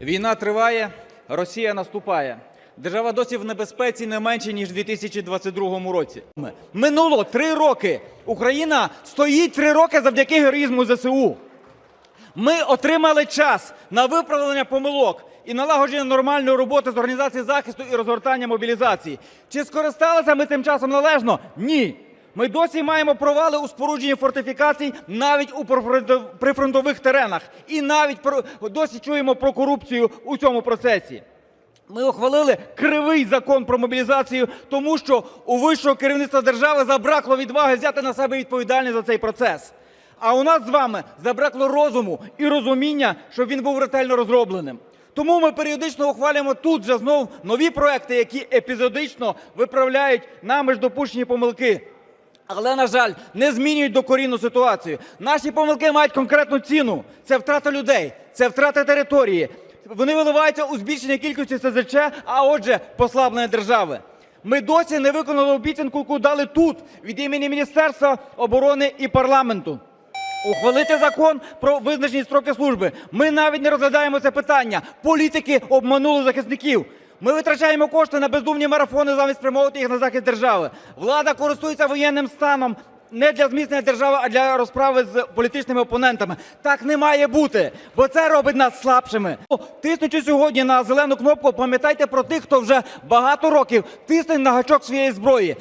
Війна триває, Росія наступає. Держава досі в небезпеці не менше ніж у 2022 році. Минуло три роки. Україна стоїть три роки завдяки героїзму ЗСУ. Ми отримали час на виправлення помилок і налагодження нормальної роботи з організації захисту і розгортання мобілізації. Чи скористалися ми цим часом належно? Ні. Ми досі маємо провали у спорудженні фортифікацій навіть у прифронтових теренах. І навіть про- досі чуємо про корупцію у цьому процесі. Ми ухвалили кривий закон про мобілізацію, тому що у вищого керівництва держави забракло відваги взяти на себе відповідальність за цей процес. А у нас з вами забракло розуму і розуміння, щоб він був ретельно розробленим. Тому ми періодично ухвалюємо тут же знов нові проекти, які епізодично виправляють нами ж допущені помилки. Але, на жаль, не змінюють докорінну ситуацію. Наші помилки мають конкретну ціну. Це втрата людей, це втрата території. Вони виливаються у збільшення кількості СЗЧ, а отже, послаблення держави. Ми досі не виконали обіцянку, яку дали тут від імені Міністерства оборони і парламенту. Ухвалити закон про визначені строки служби. Ми навіть не розглядаємо це питання. Політики обманули захисників. Ми витрачаємо кошти на бездумні марафони замість спрямовувати їх на захист держави. Влада користується воєнним станом не для зміцнення держави, а для розправи з політичними опонентами. Так не має бути, бо це робить нас слабшими. Тиснучи сьогодні на зелену кнопку, пам'ятайте про тих, хто вже багато років тисне на гачок своєї зброї.